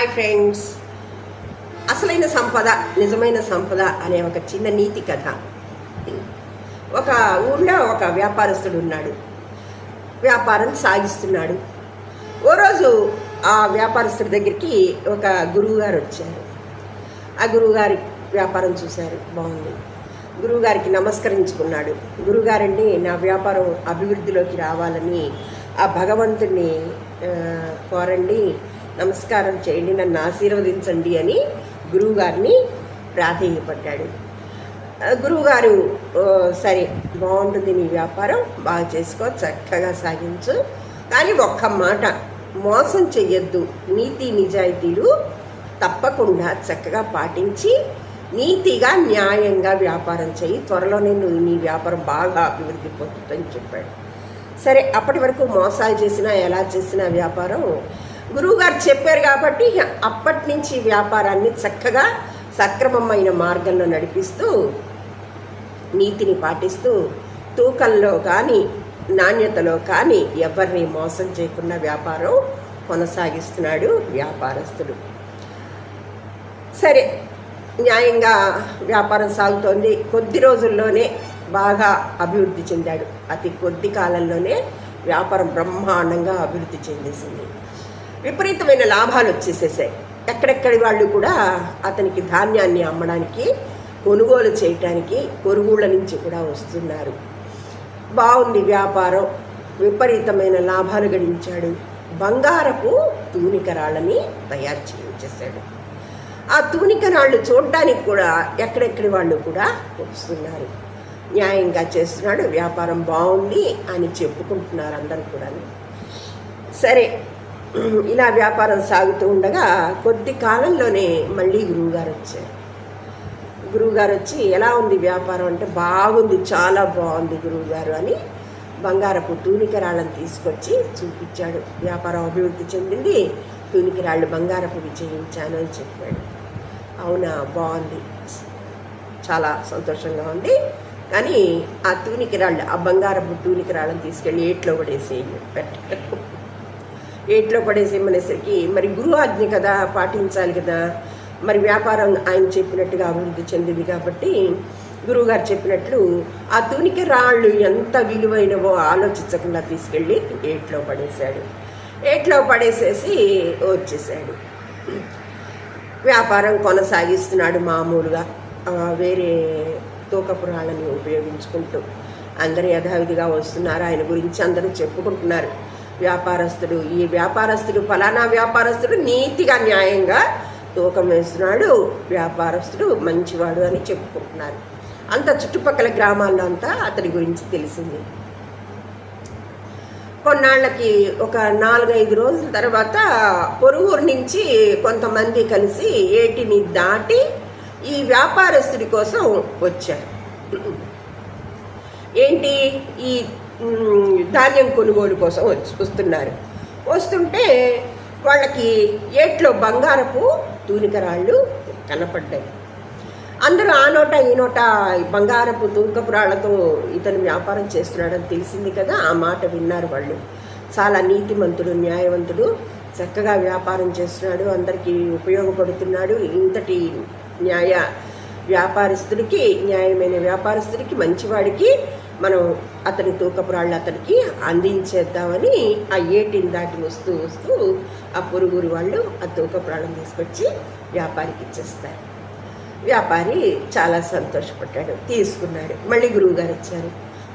Hi friends. అసలైన సంపద నిజమైన సంపద అనే ఒక చిన్న నీతి కథ. ఒక ఊళ్ళో ఒక వ్యాపారస్తుడు ఉన్నాడు. వ్యాపారం సాగిస్తున్నాడు. ఓ రోజు ఆ వ్యాపారస్తుడి దగ్గరికి ఒక గురువు గారు వచ్చారు. ఆ గురువుగారి వ్యాపారం చూశారు. బాగుంది. గురువుగారికి నమస్కరించుకున్నాడు. గురువుగారండి నా వ్యాపారం అభివృద్ధిలోకి రావాలని ఆ భగవంతుడిని కోరండి. నమస్కారం చేయండి నన్ను ఆశీర్వదించండి అని గురువుగారిని ప్రాధేయపడ్డాడు. గురువుగారు సరే బాగుంటుంది నీ వ్యాపారం బాగా చేసుకో చక్కగా సాగించు. కానీ ఒక్క మాట మోసం చెయ్యొద్దు. నీతి నిజాయితీలు తప్పకుండా చక్కగా పాటించి నీతిగా న్యాయంగా వ్యాపారం చేయి త్వరలోనే నువ్వు నీ వ్యాపారం బాగా అభివృద్ధి పొందుతుందని చెప్పాడు. సరే అప్పటి వరకు మోసాలు చేసినా ఎలా చేసినా వ్యాపారం గురువుగారు చెప్పారు కాబట్టి అప్పటి నుంచి వ్యాపారాన్ని చక్కగా సక్రమమైన మార్గంలో నడిపిస్తూ నీతిని పాటిస్తూ తూకంలో కానీ నాణ్యతలో కానీ ఎవరిని మోసం చేయకుండా వ్యాపారం కొనసాగిస్తున్నాడు వ్యాపారస్తుడు. సరే న్యాయంగా వ్యాపారం సాగుతోంది. కొద్ది రోజుల్లోనే బాగా అభివృద్ధి చెందాడు. అతి కొద్ది కాలంలోనే వ్యాపారం బ్రహ్మాండంగా అభివృద్ధి చెందేసింది. విపరీతమైన లాభాలు వచ్చేసేసాయి. ఎక్కడెక్కడి వాళ్ళు కూడా అతనికి ధాన్యాన్ని అమ్మడానికి కొనుగోలు చేయటానికి కొనుగోళ్ళ నుంచి కూడా వస్తున్నారు. బాగుంది వ్యాపారం. విపరీతమైన లాభాలు గడించాడు. బంగారపు తూనికరాళ్ళని తయారు చేయించేశాడు. ఆ తూనికరాళ్ళు చూడడానికి కూడా ఎక్కడెక్కడి వాళ్ళు కూడా వస్తున్నారు. న్యాయంగా చేస్తున్నాడు. వ్యాపారం బాగుంది అని చెప్పుకుంటున్నారు అందరూ కూడా సరే ఇలా వ్యాపారం సాగుతూ ఉండగా కొద్ది కాలంలోనే మళ్ళీ గురువుగారు వచ్చారు. గురువుగారు వచ్చి ఎలా ఉంది వ్యాపారం? అంటే బాగుంది చాలా బాగుంది గురువుగారు అని బంగారపు తూనికరాళ్ళని తీసుకొచ్చి చూపించాడు. వ్యాపారం అభివృద్ధి చెందింది. తూనికరాళ్ళు బంగారపు విజయించాను అని చెప్పాడు. అవునా బాగుంది. చాలా సంతోషంగా ఉంది. కానీ ఆ తూనికరాళ్ళు ఆ బంగారపు తూనికరాళ్ళని తీసుకెళ్ళి ఏట్లో పడేసేయండి పెట్టారు ఏట్లో పడేసేమనేసరికి మరి గురు ఆజ్ఞ కదా పాటించాలి కదా. మరి వ్యాపారం ఆయన చెప్పినట్టుగా అభివృద్ధి చెందింది కాబట్టి గురువుగారు చెప్పినట్లు ఆ తునికి రాళ్ళు ఎంత విలువైనవో ఆలోచించకుండా తీసుకెళ్ళి ఏట్లో పడేశాడు. ఏట్లో పడేసేసి వచ్చేసాడు. వ్యాపారం కొనసాగిస్తున్నాడు మామూలుగా. వేరే తూకపురాళ్ళని ఉపయోగించుకుంటూ అందరూ యథావిధిగా వస్తున్నారు. ఆయన గురించి అందరూ చెప్పుకుంటున్నారు. వ్యాపారస్తుడు. ఈ వ్యాపారస్తుడు ఫలానా వ్యాపారస్తుడు నీతిగా న్యాయంగా తూకం వేస్తున్నాడు. వ్యాపారస్తుడు మంచివాడు అని చెప్పుకుంటున్నారు. అంత చుట్టుపక్కల గ్రామాల్లో అంతా అతని గురించి తెలిసింది. కొన్నాళ్ళకి ఒక నాలుగైదు రోజుల తర్వాత పొరుగురు నుంచి కొంతమంది కలిసి ఏటిని దాటి ఈ వ్యాపారస్తుడి కోసం వచ్చారు. ఏంటి? ఈ ధాన్యం కొనుగోలు కోసం వస్తున్నారు. వస్తుంటే వాళ్ళకి ఏట్లో బంగారపు తూనికరాళ్ళు కనపడ్డాయి. అందరూ ఆ నోట ఈ నోట బంగారపు తూకపురాళ్ళతో ఇతను వ్యాపారం చేస్తున్నాడని తెలిసింది కదా ఆ మాట విన్నారు వాళ్ళు. చాలా నీతిమంతుడు న్యాయవంతుడు చక్కగా వ్యాపారం చేస్తున్నాడు అందరికీ ఉపయోగపడుతున్నాడు. ఇంతటి న్యాయ వ్యాపారస్తుడికి న్యాయమైన వ్యాపారస్తుడికి మంచివాడికి మనం అతని తూకపురాళ్ళు అతనికి అందించేద్దామని ఆ ఏటిని దాటి వస్తూ వస్తూ ఆ పొరుగురు వాళ్ళు ఆ తూకపురాళ్ళని తీసుకొచ్చి వ్యాపారికి ఇచ్చేస్తారు. వ్యాపారి చాలా సంతోషపడ్డాడు తీసుకున్నాడు మళ్ళీ గురువుగారు వచ్చారు.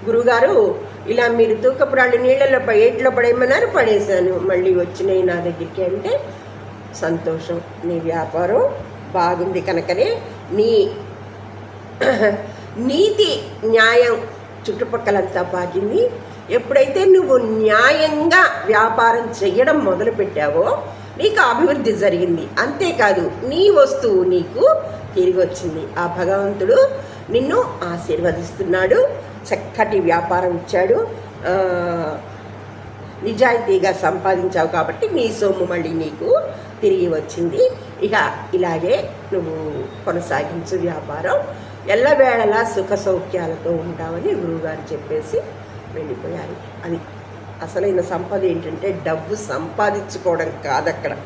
గురువుగారు ఇలా మీరు తూకపురాళ్ళు నీళ్ళలో ప- ఏట్లో పడేయమన్నారు పడేశాను. మళ్ళీ వచ్చినాయి నా దగ్గరికి అంటే సంతోషం నీ వ్యాపారం బాగుంది కనుకనే నీ నీతి న్యాయం చుట్టుపక్కలంతా పాకింది ఎప్పుడైతే నువ్వు న్యాయంగా వ్యాపారం చేయడం మొదలుపెట్టావో నీకు అభివృద్ధి జరిగింది. అంతేకాదు నీ వస్తువు నీకు తిరిగి వచ్చింది. ఆ భగవంతుడు నిన్ను ఆశీర్వదిస్తున్నాడు. చక్కటి వ్యాపారం ఇచ్చాడు. నిజాయితీగా సంపాదించావు కాబట్టి నీ సొమ్ము మళ్ళీ నీకు తిరిగి వచ్చింది. ఇక ఇలాగే నువ్వు కొనసాగించు వ్యాపారం. ఎల్లవేళలా సుఖ సౌఖ్యాలతో ఉంటావని గురువుగారు చెప్పేసి వెళ్ళిపోయారు. అది అసలైన సంపద ఏంటంటే డబ్బు సంపాదించుకోవడం కాదక్కడ.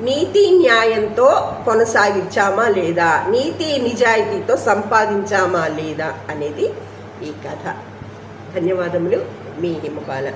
నీతి న్యాయంతో కొనసాగించామా లేదా? నీతి నిజాయితీతో సంపాదించామా లేదా అనేది ఈ కథ. ధన్యవాదములు. మీ హిమపాల.